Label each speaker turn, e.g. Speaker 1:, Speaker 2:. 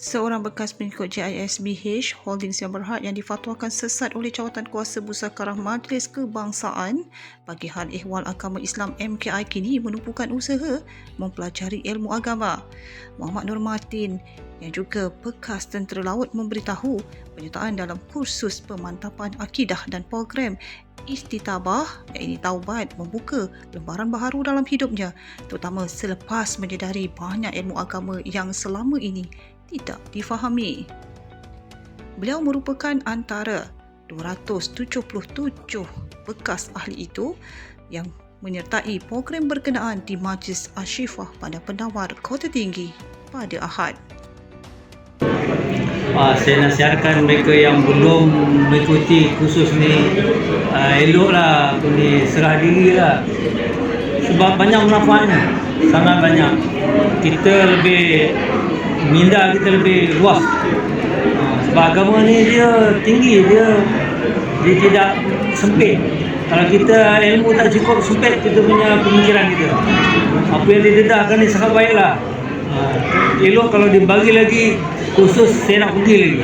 Speaker 1: Seorang bekas pengikut JISBH Holdings yang berhad yang difatwakan sesat oleh Jawatan Kuasa Musakarah Majlis Kebangsaan bagi Hal Ehwal Agama Islam MKI kini menumpukan usaha mempelajari ilmu agama. Muhammad Nur Martin yang juga bekas tentera laut memberitahu penyertaan dalam kursus pemantapan akidah dan program istitabah iaitu taubat membuka lembaran baharu dalam hidupnya terutama selepas menyedari banyak ilmu agama yang selama ini tidak difahami. Beliau merupakan antara 277 bekas ahli itu yang menyertai program berkenaan di Majlis Ashifah pada Penawar Kota Tinggi pada Ahad.
Speaker 2: uh, saya nasihatkan mereka yang belum mengikuti kursus ni uh, eloklah ni serah diri lah sebab banyak manfaatnya sangat banyak kita lebih minda kita lebih luas. Uh, sebab agama ni dia tinggi dia dia tidak sempit. Kalau kita ilmu tak cukup sempit kita punya pemikiran kita. Apa yang didedahkan ni sangat baiklah. Uh, elok kalau dibagi lagi khusus saya nak pergi lagi